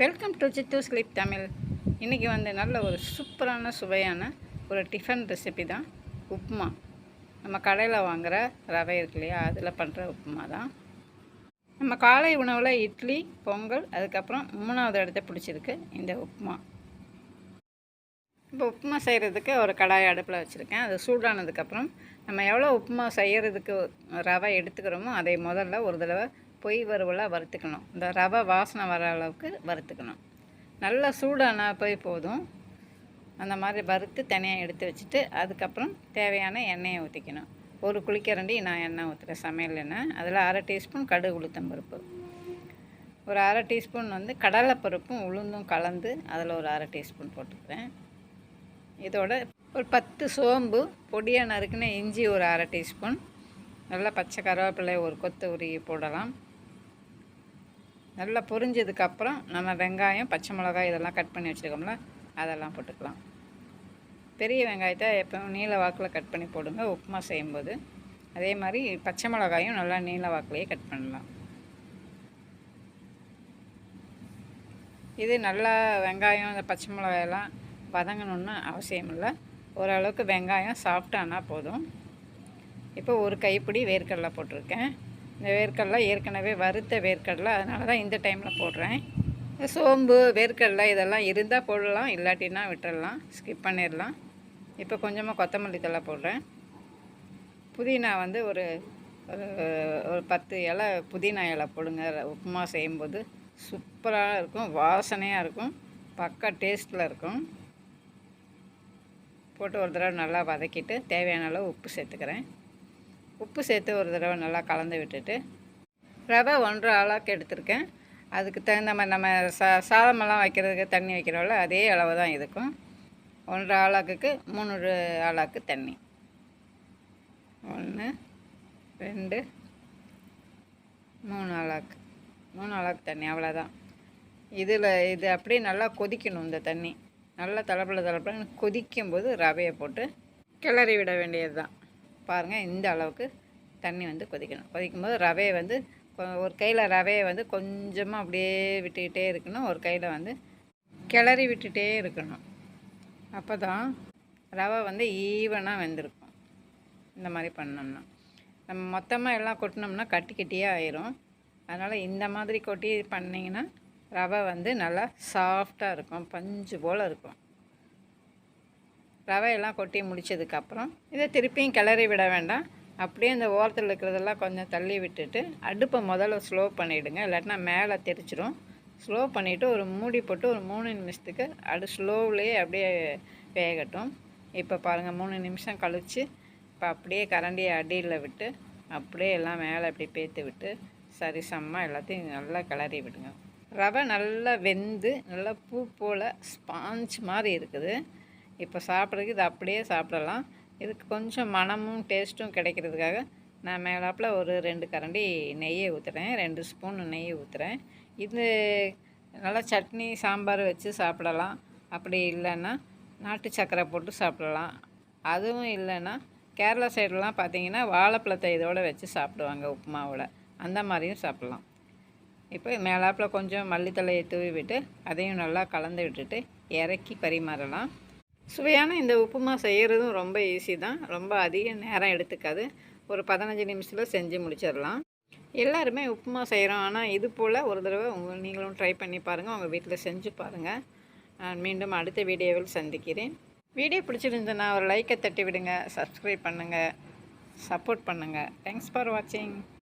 Welcome to Siddhu sleep Tamil இன்றைக்கி வந்து நல்ல ஒரு சூப்பரான சுவையான ஒரு டிஃபன் ரெசிபி தான். உப்புமா. நம்ம கடையில் வாங்குகிற ரவை இருக்கு இல்லையா அதில் பண்ணுற உப்புமா தான். நம்ம காலை உணவில் இட்லி பொங்கல் அதுக்கப்புறம் மூணாவது இடத்த பிடிச்சிருக்கு இந்த உப்புமா. இப்போ உப்புமா செய்கிறதுக்கு ஒரு கடாய் அடுப்பில் வச்சுருக்கேன். அது சூடானதுக்கப்புறம் நம்ம எவ்வளோ உப்புமா செய்கிறதுக்கு ரவை எடுத்துக்கிறோமோ அதை முதல்ல ஒரு தடவை பொய் வறுவலாக வறுத்துக்கணும். இந்த ரவை வாசனை வர அளவுக்கு வறுத்துக்கணும். நல்லா சூடானா போய் போதும். அந்த மாதிரி வறுத்து தனியாக எடுத்து வச்சுட்டு அதுக்கப்புறம் தேவையான எண்ணெயை ஊற்றிக்கணும் ஒரு குளிக்கரண்டி நான் எண்ணெய் ஊற்றுறேன் சமையல் எண்ணெய். அதில் அரை டீஸ்பூன் கடுகு உளுத்தம்பருப்பு ஒரு அரை டீஸ்பூன் வந்து கடலைப்பருப்பும் உளுந்தும் கலந்து அதில் ஒரு அரை டீஸ்பூன் போட்டுக்கிறேன். இதோட ஒரு பத்து சோம்பு பொடியாக நறுக்குன இஞ்சி ஒரு அரை டீஸ்பூன். நல்லா பச்சை கருவேப்பிலை ஒரு கொத்து உருகி போடலாம். நல்லா பொரிஞ்சதுக்கப்புறம் நம்ம வெங்காயம் பச்சை மிளகாய் இதெல்லாம் கட் பண்ணி வச்சுருக்கோம்ல அதெல்லாம் போட்டுக்கலாம். பெரிய வெங்காயத்தை எப்போ நீல வாக்கில் கட் பண்ணி போடுங்க. உப்புமா செய்யும்போது அதே மாதிரி பச்சை மிளகாயும் நல்லா நீல வாக்கிலேயே கட் பண்ணலாம். இது நல்லா வெங்காயம் இந்த பச்சை மிளகாயெல்லாம் வதங்கணுன்னு அவசியம் இல்லை. ஓரளவுக்கு வெங்காயம் சாஃப்டானா போதும். இப்போ ஒரு கைப்பிடி வேர்க்கடலை போட்டிருக்கேன். இந்த வேர்க்கடலை ஏற்கனவே வறுத்த வேர்க்கடலை அதனால தான் இந்த டைமில் போடுறேன். சோம்பு வேர்க்கடலை இதெல்லாம் இருந்தால் போடலாம் இல்லாட்டினா விட்டுடலாம் ஸ்கிப் பண்ணிடலாம் இப்போ கொஞ்சமாக கொத்தமல்லி தலை போடுறேன். புதினா வந்து ஒரு ஒரு பத்து இலை புதினா இலை போடுங்க. உப்புமா செய்யும்போது சூப்பராக இருக்கும் வாசனையாக இருக்கும் பக்கா டேஸ்ட்டில் இருக்கும். போட்டு ஒரு தடவை நல்லா வதக்கிட்டு தேவையான அளவு உப்பு சேர்த்துக்கிறேன். உப்பு சேர்த்து ஒரு தடவை நல்லா கலந்து விட்டுட்டு ரவை ஒன்றரை அளவுக்கு எடுத்திருக்கேன். அதுக்கு தகுந்த மாதிரி நம்ம சா சாதமெல்லாம் வைக்கிறதுக்கு தண்ணி வைக்கிறோம்ல அதே அளவு தான் இருக்கும் ஒன்றரை ஆளாக்குக்கு மூணு ஆளாக்கு தண்ணி. ஒன்று ரெண்டு மூணு ஆளாக்கு. மூணு ஆளாக்கு தண்ணி அவ்வளோதான் இதில் இது அப்படியே நல்லா கொதிக்கணும் இந்த தண்ணி. நல்லா தலைப்பில் தலைப்பில் கொதிக்கும்போது ரவையை போட்டு கிளறி விட வேண்டியது தான் பாருங்கள் இந்த அளவுக்கு தண்ணி வந்து கொதிக்கணும். கொதிக்கும் போது ரவையை வந்து ஒரு கையில் ரவையை வந்து கொஞ்சமாக அப்படியே விட்டுக்கிட்டே இருக்கணும். ஒரு கையில் வந்து கிளறி விட்டுகிட்டே இருக்கணும். அப்போ தான் ரவை வந்து ஈவனாக வெந்திருக்கும். இந்த மாதிரி பண்ணோம்னா. நம்ம மொத்தமாக எல்லாம் கொட்டினோம்னா கட்டி கட்டியே ஆயிரும். அதனால் இந்த மாதிரி கொட்டி பண்ணிங்கன்னா ரவை வந்து நல்லா சாஃப்டாக இருக்கும். பஞ்சு போல் இருக்கும். ரவையெல்லாம் கொட்டி முடித்ததுக்கப்புறம் இதை திருப்பியும் கிளறி விட வேண்டாம். அப்படியே இந்த ஓரத்தில் இருக்கிறதெல்லாம் கொஞ்சம் தள்ளி விட்டுட்டு அடுப்பை முதல்ல ஸ்லோ பண்ணிவிடுங்க இல்லாட்டினா மேலே தெரிச்சிடும் ஸ்லோ பண்ணிவிட்டு ஒரு மூடி போட்டு ஒரு மூணு நிமிஷத்துக்கு அடு ஸ்லோவிலே அப்படியே வேகட்டும். இப்போ பாருங்கள் மூணு நிமிஷம் கழித்து இப்போ அப்படியே கரண்டியை அடியில் விட்டு அப்படியே எல்லாம் மேலே அப்படி பேத்து விட்டு சரி சரிசமமாக எல்லாத்தையும் நல்லா கிளறி விடுங்க. ரவை நல்லா வெந்து நல்லா பூ போல் ஸ்பாஞ்ச் மாதிரி இருக்குது. இப்போ சாப்பிட்றதுக்கு இது அப்படியே சாப்பிடலாம். இதுக்கு கொஞ்சம் மனமும் டேஸ்ட்டும் கிடைக்கிறதுக்காக நான் மேலாப்பில் ஒரு ரெண்டு கரண்டி நெய்யை ஊற்றுறேன் ரெண்டு ஸ்பூன் நெய்யை ஊற்றுறேன் இது நல்லா சட்னி சாம்பார் வச்சு சாப்பிடலாம். அப்படி இல்லைன்னா நாட்டு சக்கரை போட்டு சாப்பிடலாம். அதுவும் இல்லைன்னா கேரளா சைடெலாம் பார்த்தீங்கன்னா வாழைப்பழத்தை இதோடு வச்சு சாப்பிடுவாங்க உப்புமாவில் அந்த மாதிரியும் சாப்பிட்லாம். இப்போ மேலாப்பில் கொஞ்சம் மல்லித்தலையை தூவி விட்டு அதையும் நல்லா கலந்து விட்டுட்டு இறக்கி பரிமாறலாம். சுவையான இந்த உப்புமா செய்கிறதும் ரொம்ப ஈஸி தான். ரொம்ப அதிக நேரம் எடுத்துக்காது. ஒரு பதினஞ்சு நிமிஷத்தில் செஞ்சு முடிச்சிடலாம். எல்லாருமே உப்புமா செய்கிறோம் ஆனால் இது போல் ஒரு தடவை உங்கள் நீங்களும் ட்ரை பண்ணி பாருங்கள் உங்கள் வீட்டில் செஞ்சு பாருங்கள் நான் மீண்டும் அடுத்த வீடியோவில் சந்திக்கிறேன். வீடியோ பிடிச்சிருந்ததுன்னா ஒரு லைக்கை தட்டி விடுங்க சப்ஸ்கிரைப் பண்ணுங்கள் சப்போர்ட் பண்ணுங்கள் தேங்க்ஸ் ஃபார் வாட்சிங்